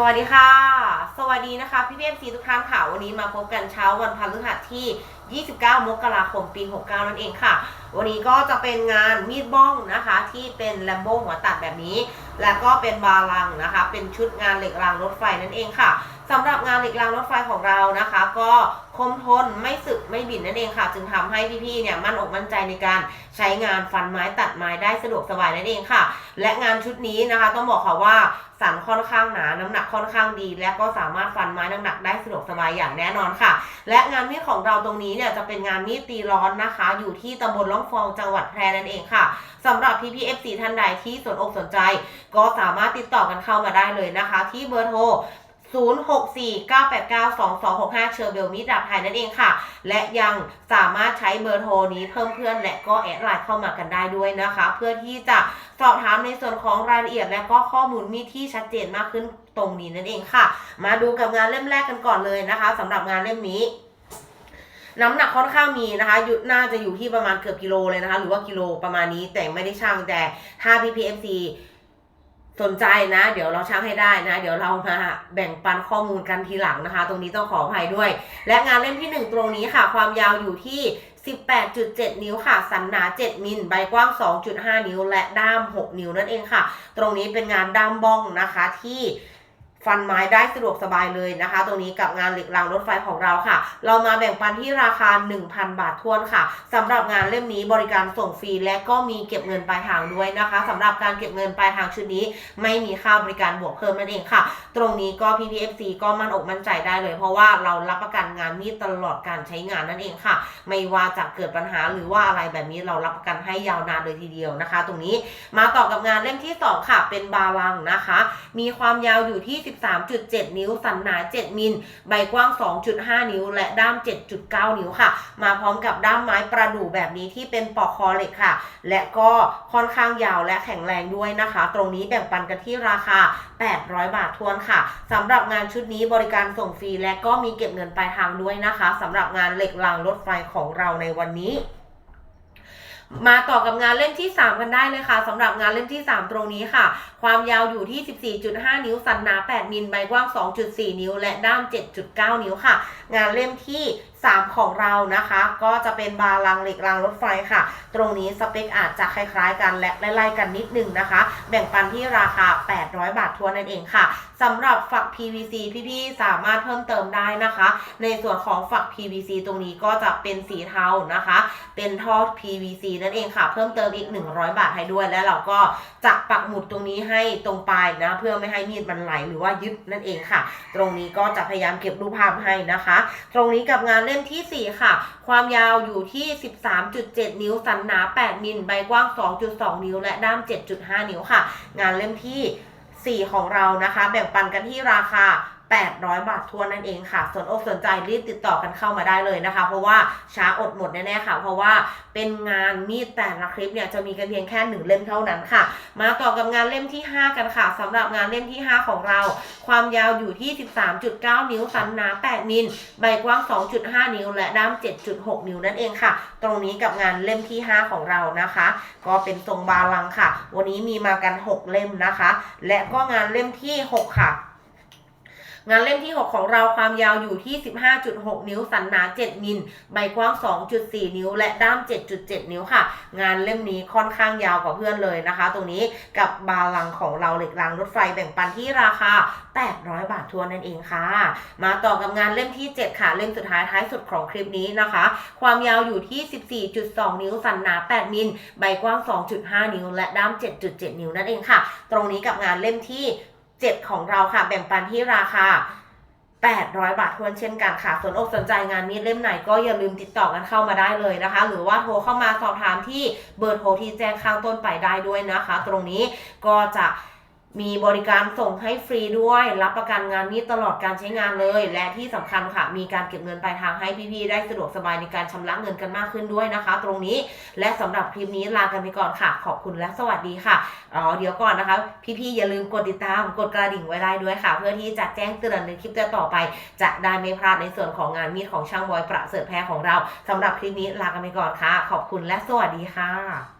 สวัสดีค่ะ สวัสดีนะคะ พี่พีเอฟซีทุกท่านค่ะ วันนี้มาพบกันเช้าวันพฤหัสที่ 29 มกราคม ปี 69 นั่นเองค่ะ วันนี้ก็จะเป็นงานมีดบ้องนะคะ ที่เป็นแลมโบ้หัวตัดแบบนี้ และก็เป็นบาลังนะคะ เป็นชุดงานเหล็กรางรถไฟนั่นเองค่ะสำหรับงานเหล็กรางรถไฟของเรานะคะ ก็ คมทนไม่สึกไม่บินนั่นเองค่ะ จึงทำให้พี่ๆเนี่ยมั่นอกมั่นใจในการใช้งานฟันไม้ตัดไม้ได้สะดวกสบายนั่นเองค่ะ และงานชุดนี้นะคะต้องบอกค่ะว่าสันค่อนข้างหนา น้ำหนักค่อนข้างดี และก็สามารถฟันไม้น้ำหนักได้สะดวกสบายอย่างแน่นอนค่ะ และงานมีดของเราตรงนี้เนี่ยจะเป็นงานมีดตีร้อนนะคะ อยู่ที่ตำบลล่องฟองจังหวัดแพร่นั่นเองค่ะสำหรับพี่พีเอฟซีท่านใดที่สนอกสนใจ ก็สามารถติดต่อกันเข้ามาได้เลยนะคะ ที่เบอร์โทร 0649892265 เชอร์เบลมิดาบไทยนั่นเองค่ะ และยังสามารถใช้เบอร์โทรนี้เพิ่มเพื่อนและก็แอดไลน์เข้ามากันได้ด้วยนะคะ เพื่อที่จะสอบถามในส่วนของรายละเอียดและก็ข้อมูลมีที่ชัดเจนมากขึ้นตรงนี้นั่นเองค่ะ มาดูกับงานเล่มแรกกันก่อนเลยนะคะสำหรับงานเล่มนี้น้ำหนักค่อนข้างมีนะคะยุดน่าจะอยู่ที่ประมาณเกือบกิโลเลยนะคะ หรือว่ากิโลประมาณนี้แต่ไม่ได้ช่างแต่ถ้า PPFC สนใจนะ เดี๋ยวเราช่างให้ได้นะ เดี๋ยวเรามาแบ่งปันข้อมูลกันทีหลังนะคะ ตรงนี้ต้องขออภัยด้วย และงานเล่มที่ 1 ตรงนี้ค่ะ ความยาวอยู่ที่ 18.7 นิ้วค่ะ สันหนา 7 มิล ใบกว้าง 2.5 นิ้ว และด้าม 6 นิ้วนั่นเองค่ะ ตรงนี้เป็นงานด้ามบ้องนะคะที่ ฟันไม้ได้สะดวกสบายเลยนะคะ ตรงนี้กับงานเหล็กรางรถไฟของเราค่ะ เรามาแบ่งปันที่ราคา 1,000 บาททวนค่ะสำหรับงานเล่มนี้บริการส่งฟรีและก็มีเก็บเงินปลายทางด้วยนะคะสำหรับการเก็บเงินปลายทางชุดนี้ ไม่มีค่าบริการบวกเพิ่มนั่นเองค่ะ ตรงนี้ก็ PPFC ก็มั่นอกมั่นใจได้เลย เพราะว่าเรารับประกันงานมีดตลอดการใช้งานนั่นเองค่ะ ไม่ว่าจะเกิดปัญหาหรือว่าอะไรแบบนี้เรารับประกันให้ยาวนานเลยทีเดียวนะคะ ตรงนี้มาต่อกับงานเล่มที่ 2 ค่ะ เป็นบาลังนะคะ มีความยาวอยู่ที่13.7 นิ้ว สันหนา 7 มิล ใบกว้าง 2.5 นิ้ว และด้าม 7.9 นิ้วค่ะ มาพร้อมกับด้ามไม้ประดู่แบบนี้ที่เป็นปอกคอเหล็กค่ะ และก็ค่อนข้างยาวและแข็งแรงด้วยนะคะ ตรงนี้แบ่งปันกันที่ราคา 800 บาททวนค่ะสำหรับงานชุดนี้บริการส่งฟรีและก็มีเก็บเงินปลายทางด้วยนะคะสำหรับงานเหล็กรางรถไฟของเราในวันนี้ มาต่อกับงานเล่มที่ 3 กันได้เลยค่ะสำหรับงานเล่มที่ 3 ตรงนี้ค่ะ ความยาวอยู่ที่ 14.5 นิ้ว สันหนา 8 มิลใบกว้าง 2.4 นิ้ว และด้าม 7.9 นิ้วค่ะ งานเล่มที่3 ของเรานะคะ ก็จะเป็นบาลังเหล็กรางรถไฟค่ะ ตรงนี้สเปคอาจจะคล้ายๆกันและไล่ๆกันนิดนึงนะคะ แบ่งปันที่ราคา 800 บาททวนนั่นเองค่ะสำหรับฝัก PVC พี่ๆสามารถเพิ่มเติมได้นะคะ ในส่วนของฝัก PVC ตรงนี้ก็จะเป็นสีเทานะคะ เป็นท่อ PVC นั่นเองค่ะ เพิ่มเติมอีก 100 บาทให้ด้วย และเราก็จะปักหมุดตรงนี้ให้ตรงปลายนะ เพื่อไม่ให้มีดมันไหลหรือว่ายึดนั่นเองค่ะ ตรงนี้ก็จะพยายามเก็บรูปภาพให้นะคะ ตรงนี้กับงานเล่มทีสี่ 4 ค่ะ ความยาวอยู่ที่ 13.7 นิ้ว สันหนา 8 มิล ใบกว้าง 2.2 นิ้ว และด้าม 7.5 นิ้วค่ะ งานเล่มที่ 4 ของเรานะคะ แบ่งปันกันที่ราคา 800 บาททวนนั่นเองค่ะ สนอกสนใจรีบติดต่อกันเข้ามาได้เลยนะคะ เพราะว่าช้าอดหมดแน่ๆค่ะ เพราะว่าเป็นงานมีดแต่ละคลิปเนี่ยจะมีกันเพียงแค่หนึ่งเล่มเท่านั้นค่ะ มาต่อกับงานเล่มที่ 5 กันค่ะสำหรับงานเล่มที่ 5 ของเรา ความยาวอยู่ที่ 13.9 นิ้วสันหนา 8 มิลใบกว้าง 2.5 นิ้ว และด้าม 7.6 นิ้วนั่นเองค่ะ ตรงนี้กับงานเล่มที่ 5 ของเรานะคะ ก็เป็นทรงบาลังค่ะ วันนี้มีมากัน 6 เล่มนะคะ และก็งานเล่มที่ 6 ค่ะ งานเล่มที่ 6 ของเราความยาวอยู่ที่ 15.6 นิ้ว สันหนา 7 มิล ใบกว้าง 2.4 นิ้ว และด้าม 7.7 นิ้วค่ะ งานเล่มนี้ค่อนข้างยาวกว่าเพื่อนเลยนะคะ ตรงนี้กับบาลังของเราเหล็กรางรถไฟแบ่งปันที่ราคา 800 บาททวนนั่นเองค่ะ มาต่อกับงานเล่มที่ 7 ค่ะเล่มสุดท้ายท้ายสุดของคลิปนี้นะคะ ความยาวอยู่ที่ 14.2 นิ้ว สันหนา 8 มิล ใบกว้าง 2.5 นิ้ว และด้าม 7.7 นิ้วนั่นเองค่ะ ตรงนี้กับงานเล่มที่ 7 ของเราค่ะ แบ่งปันที่ราคา 800 บาททวนเช่นกันค่ะ สนอกสนใจงานมีดเล่มไหนก็อย่าลืมติดต่อกันเข้ามาได้เลยนะคะ หรือว่าโทรเข้ามาสอบถามที่เบอร์โทรที่แจ้งข้างต้นไปได้ด้วยนะคะ ตรงนี้ก็จะ มีบริการส่งให้ฟรีด้วย รับประกันงานนี้ตลอดการใช้งานเลย และที่สำคัญค่ะ มีการเก็บเงินปลายทางให้พี่ๆได้สะดวกสบายในการชำระเงินกันมากขึ้นด้วยนะคะ ตรงนี้และสำหรับคลิปนี้ลากันไปก่อนค่ะ ขอบคุณและสวัสดีค่ะอ๋อเดี๋ยวก่อนนะคะ พี่ๆอย่าลืมกดติดตามกดกระดิ่งไว้ได้ด้วยค่ะ เพื่อที่จะแจ้งเตือนในคลิปต่อไป จะได้ไม่พลาดในส่วนของงานมีดของช่างบอยประเสริฐแพรของเราสำหรับคลิปนี้ลากันไปก่อนค่ะ ขอบคุณและสวัสดีค่ะ